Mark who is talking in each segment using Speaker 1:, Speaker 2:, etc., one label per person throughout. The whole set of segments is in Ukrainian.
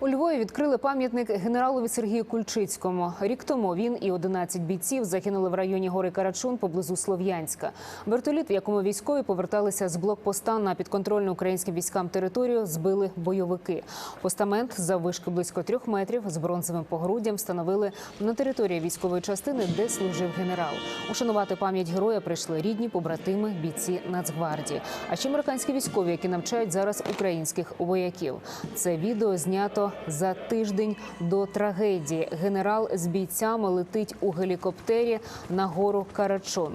Speaker 1: У Львові відкрили пам'ятник генералові Сергію Кульчицькому. Рік тому він і 11 бійців загинули в районі гори Карачун поблизу Слов'янська. Вертоліт, в якому військові поверталися з блокпоста на підконтрольну українським військам територію, збили бойовики. Постамент заввишки близько трьох метрів з бронзовим погруддям встановили на території військової частини, де служив генерал. Ушанувати пам'ять героя прийшли рідні, побратими, бійці Нацгвардії. А ще американські військові, які навчають зараз українських вояків. Це відео знято за тиждень до трагедії. Генерал з бійцями летить у гелікоптері на гору Карачун.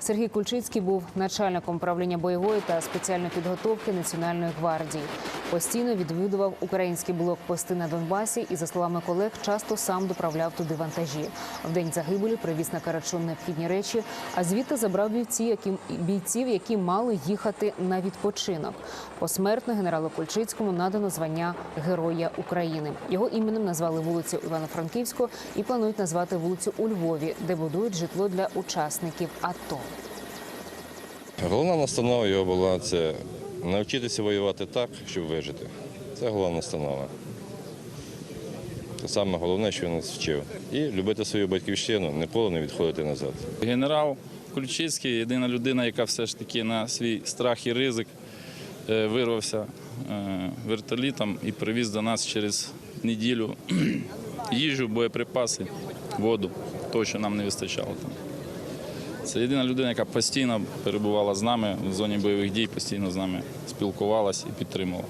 Speaker 1: Сергій Кульчицький був начальником управління бойової та спеціальної підготовки Національної гвардії. Постійно відвідував українські блокпости на Донбасі і, за словами колег, часто сам доправляв туди вантажі. В день загибелі привіз на Карачун необхідні речі, а звідти забрав бійців, які, бійців, які мали їхати на відпочинок. Посмертно генералу Кульчицькому надано звання Героя України. Його іменем назвали вулицю Івано-Франківську і планують назвати вулицю у Львові, де будують житло для учасників АТО.
Speaker 2: Головна настанова його була це навчитися воювати так, щоб вижити. Це головна настанова. Це саме головне, що він нас вчив. І любити свою батьківщину, ніколи не відходити назад.
Speaker 3: Генерал Кульчицький єдина людина, яка все ж таки на свій страх і ризик е, вирвався е, вертолітом і привіз до нас через неділю їжу, боєприпаси, воду, того, що нам не вистачало там. Це єдина людина, яка постійно перебувала з нами в зоні бойових дій, постійно з нами спілкувалася і підтримувала.